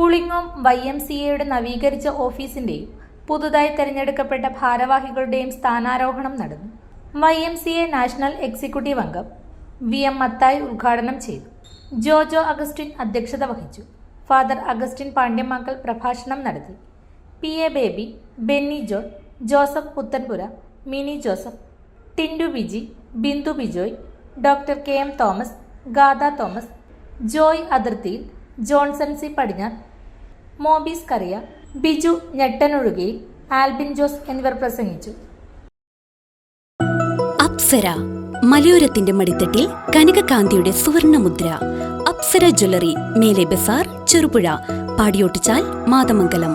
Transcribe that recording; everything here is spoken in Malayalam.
പുളിങ്ങോം വൈ എം സി എയുടെ നവീകരിച്ച ഓഫീസിന്റെയും പുതുതായി തെരഞ്ഞെടുക്കപ്പെട്ട ഭാരവാഹികളുടെയും സ്ഥാനാരോഹണം നടന്നു. Y M C A national executive അംഗം വി എം മത്തായി ഉദ്ഘാടനം ചെയ്തു. ജോജോ അഗസ്റ്റിൻ അധ്യക്ഷത വഹിച്ചു. ഫാദർ അഗസ്റ്റിൻ പാണ്ഡ്യമാക്കൽ പ്രഭാഷണം നടത്തി. P A Baby Benny John Joseph Puthenpura Mini Joseph Tindu Biji Bindu Bijoy doctor K M Thomas Gatha Thomas Joy അതിർത്തിയിൽ ജോൺസൺ സി പടിഞ്ഞാർ മോബീസ് കറിയ ബിജു ഞെട്ടനൊഴുകയിൽ ആൽബിൻ ജോസ് എന്നിവർ പ്രസംഗിച്ചു. അപ്സര മലയോരത്തിന്റെ മടിത്തട്ടിൽ കനകകാന്തിയുടെ സുവർണമുദ്ര. അപ്സര ജ്വല്ലറി മേലെ ബസാർ ചെറുപുഴ പാടിയോട്ടിച്ചാൽ മാതമംഗലം.